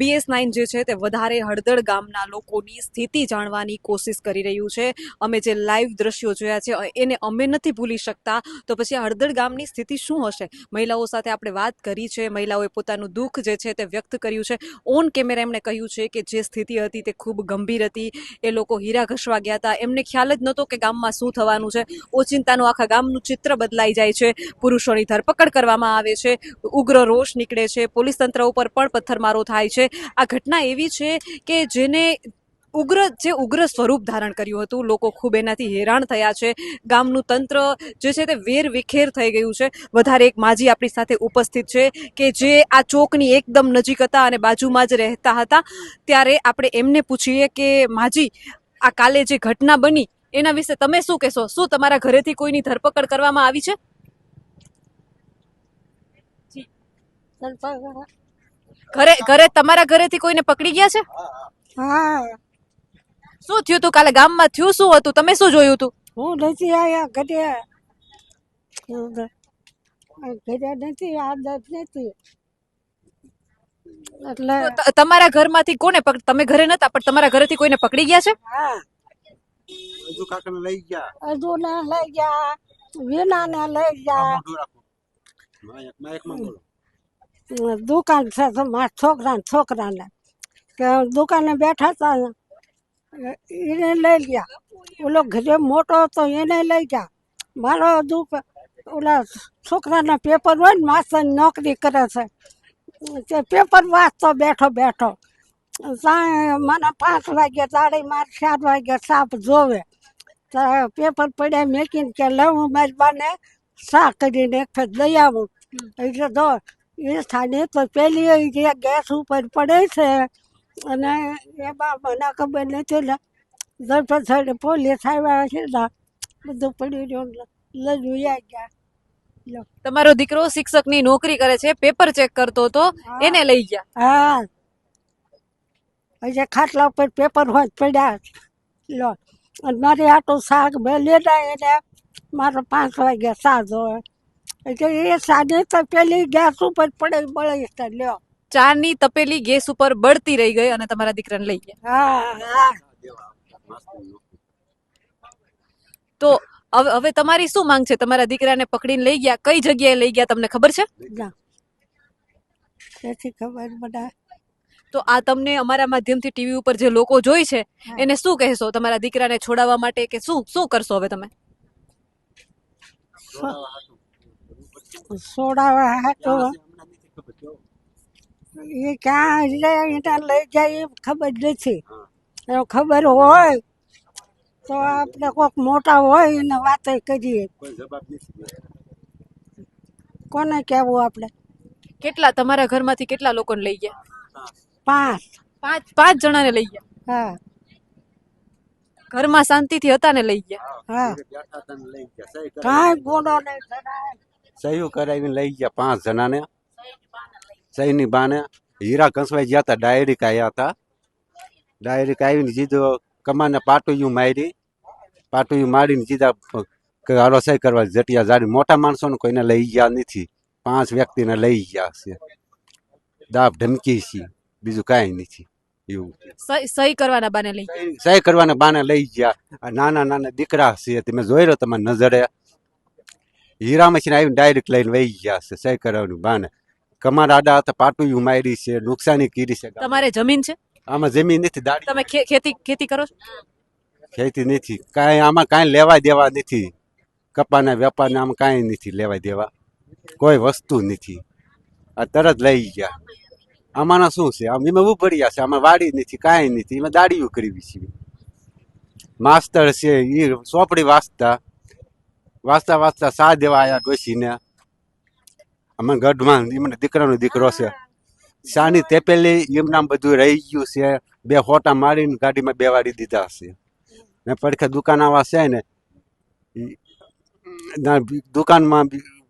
BS nine જે છે તે વધારે હળદળ ગામના લોકોની સ્થિતિ જાણવાની કોશિશ કરી રહ્યું છે. અમે જે લાઈવ દ્રશ્યો જોયા છે, એને અમે નથી ભૂલી શકતા. તો પછી હળદળ ગામની સ્થિતિ શું હશે? મહિલાઓ સાથે આપણે વાત કરી છે. મહિલાઓએ પોતાનું દુઃખ જે છે તે વ્યક્ત કર્યું છે. ઓન કેમેરા એમણે કહ્યું છે કે જે સ્થિતિ હતી તે ખૂબ ગંભીર હતી. એ લોકો હીરા ઘસવા ગયા હતા. એમને ખ્યાલ જ નહોતો કે ગામમાં શું થવાનું છે. ઓચિંતાનું આખા ગામનું ચિત્ર બદલાઈ જાય છે. પુરુષોની ધરપકડ કરવામાં આવે છે. ઉગ્ર રોષ નીકળે છે. પોલીસ તંત્ર ઉપર પણ પથ્થરમારો થાય છે. આ ઘટના એવી છે કે જેને ઉગ્ર જે ઉગ્ર સ્વરૂપ ધારણ કર્યું હતું, લોકો ખૂબ એનાથી હેરાન થયા છે. ગામનું તંત્ર જે છે તે વેર વિખેર થઈ ગયું છે. વધારે એક માજી આપણી સાથે ઉપસ્થિત છે કે જે આ ચોકની એકદમ નજીક હતા અને બાજુમાં જ રહેતા હતા. ત્યારે આપણે એમને પૂછીએ કે, માજી, આ કાલે જે ઘટના બની, એના વિશે તમે શું કહેશો? શું તમારા ઘરેથી કોઈની ધરપકડ કરવામાં આવી છે? ઘરે ઘરે તમારા ઘરેથી કોઈને પકડી ગયા છે? હા. શું થયું તું કાલે? ગામમાં થયું શું હતું? તમે શું જોયું તું? હું નથી આયા ઘરે. ઘરે નથી આદત નથી. એટલે તમારા ઘરમાંથી કોને પકડ તમે ઘરે નતા પણ તમારા ઘરેથી કોઈને પકડી ગયા છે? હા. હજુ કાકાને લઈ ગયા? અજુને લઈ ગયા વીણાને લઈ ગયા. માયક માયક બોલો. દુકાન છે, તો મારા છોકરાને છોકરાને કે દુકાને બેઠા હતા, એને લઈ ગયા. ઓલો ઘરે મોટો હતો, એને લઈ ગયા. મારો દુઃખ, ઓલા છોકરાના પેપર હોય ને, માસ્તરની નોકરી કરે છે. તે પેપર વાંચતો બેઠો બેઠો. મને પાંચ વાગે તાળી માર, ચાર વાગે સાપ જોવે. તો પેપર પડ્યા મેકીને કે લઉં, મારી બાને શા કરીને એક ફેર દઈ આવું. એટલે તો એ સ્થાને તો પેલી જે ગેસ ઉપર પડે છે અને એમાં મને ખબર નથી ને. ધરપકડ પોલીસ આવ્યા છે ને બધું પડી રહ્યું લઈ જોયા ગયા. તમારો દીકરો શિક્ષકની નોકરી કરે છે પેપર ચેક કરતો હતો એને લઈ ગયા? હા. પછી ખાટલા ઉપર પેપર હોય પડ્યા. લો. અને મારી આટલું શાક મેં લેતા એને મારો પાંચ વાગ્યા સાત જોવે એટલે એ સાદી તપેલી ગેસ ઉપર પડે બળે છે લ્યો. ચાની તપેલી ગેસ ઉપર બળતી રહી ગઈ અને તમારા દીકરાને લઈ ગયા. હા હા. તો હવે હવે તમારી શું માંગ છે? તમારા દીકરાને પકડીને લઈ ગયા? કઈ જગ્યાએ લઈ ગયા? તમને ખબર છે? ખબર બધા તો આ તમને અમારા માધ્યમથી ટીવી ઉપર જે લોકો જોઈ છે એને શું કહેશો? તમારા દીકરાને છોડાવવા માટે કે શું શું કરશો હવે તમે? સોડાવા હતો એ ક્યાં લે ત્યાં લઈ જાય એ ખબર નથી. ખબર હોય તો આપણે કોઈક મોટા હોય એને વાતો કરીએ. કોઈ જવાબ નથી કોને કહેવું આપણે? કેટલા તમારા ઘરમાંથી કેટલા લોકોને લઈ ગયા? પાંચ. પાંચ પાંચ જણાને લઈ ગયા? હા. ઘરમાં શાંતિથી હતા ને લઈ ગયા? હા. બેઠા હતા ને લઈ ગયા. સહી કરાવી- કાંઈ ગુનો નહીં કરાય. સહી કરાવીને લઈ ગયા પાંચ જણાને. સહીની બાને હીરા ઘસવાઈ ગયા હતા ડાયરેક્ટ આવ્યા હતા ડાયરેક્ટ આવીને જીધો કમાને પાટુયું મારી. પાટુયું મારીને જીધા હાલો સહી કરવા જટિયા જાડી મોટા માણસોને કોઈને લઈ ગયા નથી. પાંચ વ્યક્તિને લઈ ગયા છે. દાબ ધમકી છે. બીજું કાંઈ નથી. એવું. સહી સહી કરવાના બાને લઈ સહી કરવાના બાને લઈ ગયા. નાના નાના દીકરા છે. તમે જોઈ રહ્યો તમારી નજરે. હીરા મશીન આવીને ડાયરેક્ટ લઈને વહી ગયા છે સહી કરવાનું બાને કમાર આડા હતા પાટુયું મારી છે નુકસાની કરી છે. તમારે જમીન છે? આમાં જમીન નથી દાડી. તમે ખેતી ખેતી કરો છો? ખેતી નથી. કાંઈ આમાં કાંઈ લેવા દેવા નથી. કપાના વેપારને આમાં કાંઈ નથી લેવા દેવા. કોઈ વસ્તુ નથી. આ તરત લઈ ગયા. આમાંના શું છે? આમ એમાં ઉભર્યા છે આમાં વાડી નથી કાંઈ નથી. એમાં દાડીઓ કરવી છે. માસ્તર છે એ ચોપડી વાંચતા વાંચતા વાંચતા સા દેવા આવ્યા ડોસીને અમે ગઢમાં એમને દીકરાનો દીકરો છે. શાની તેપેલી એમનામ બધું રહી ગયું છે. બે હોટા મારીને ગાડીમાં બેવાડી દીધા છે. ને પડખે દુકાન આવા છે ને દુકાનમાં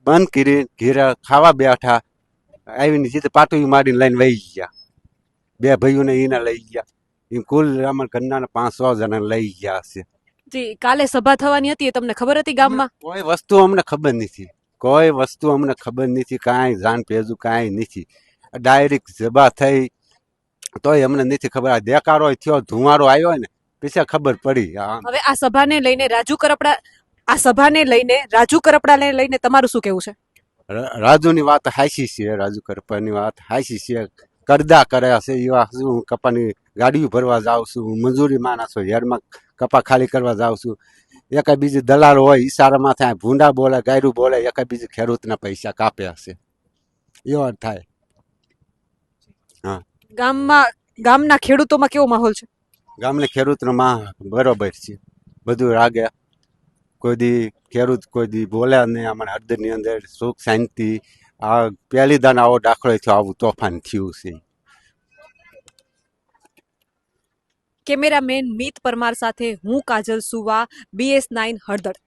બંધ કરી ઘેરા ખાવા બેઠા, આવીને જીતે પાટું મારીને લઈને વહી ગયા. બે ભાઈઓને એને લઈ ગયા. એમ કુલ અમારા ઘરના પાંચ સો જણા લઈ ગયા છે. જી કાલે સભા થવાની હતી એ તમને ખબર હતી ગામમાં? કોઈ વસ્તુ અમને ખબર નથી. કોઈ વસ્તુ અમને ખબર નથી કાંઈ જાણ પેજું કાંઈ નથી. ડાયરેક્ટ સભા થઈ તોય અમને નથી ખબર. આ દેકારો થયો ધુમાડો આવ્યો ને પછી ખબર પડી. હવે આ સભાને લઈને રાજુ કરપડા આ સભાને લઈને રાજુ કરપડાને લઈને તમારું શું કેવું છે? રાજુની વાત હાસી છે રાજુ કરપાની વાત હાસી છે. કરદા કર્યા છે એવા શું કપાની ગાડીઓ ભરવા જાઉં છું મજૂરી માણસો યારમાં કપા ખાલી કરવા જાઉં છું. એક બીજી દલાલ હોય ઈશારામાં થાય ભૂંડા બોલે ગાયરું બોલે એક બીજી ખેડૂતના પૈસા કાપે હશે. એવો થાય. હા. ગામમાં ગામના ખેડૂતોમાં કેવો માહોલ છે? ગામના ખેડૂતનો માં બરોબર છે. બધું રાગે. કોઈ દી ખેડૂત કોઈ દી બોલે નહીં અમારા હળદરની અંદર સુખ શાંતિ. આ પહેલી દાન આવો દાખલો થયો આવું તોફાન થયું છે. કેમેરામેન મીત પરમાર સાથે હું કાજલ સુવા બીએસ નાઇન હળદળ.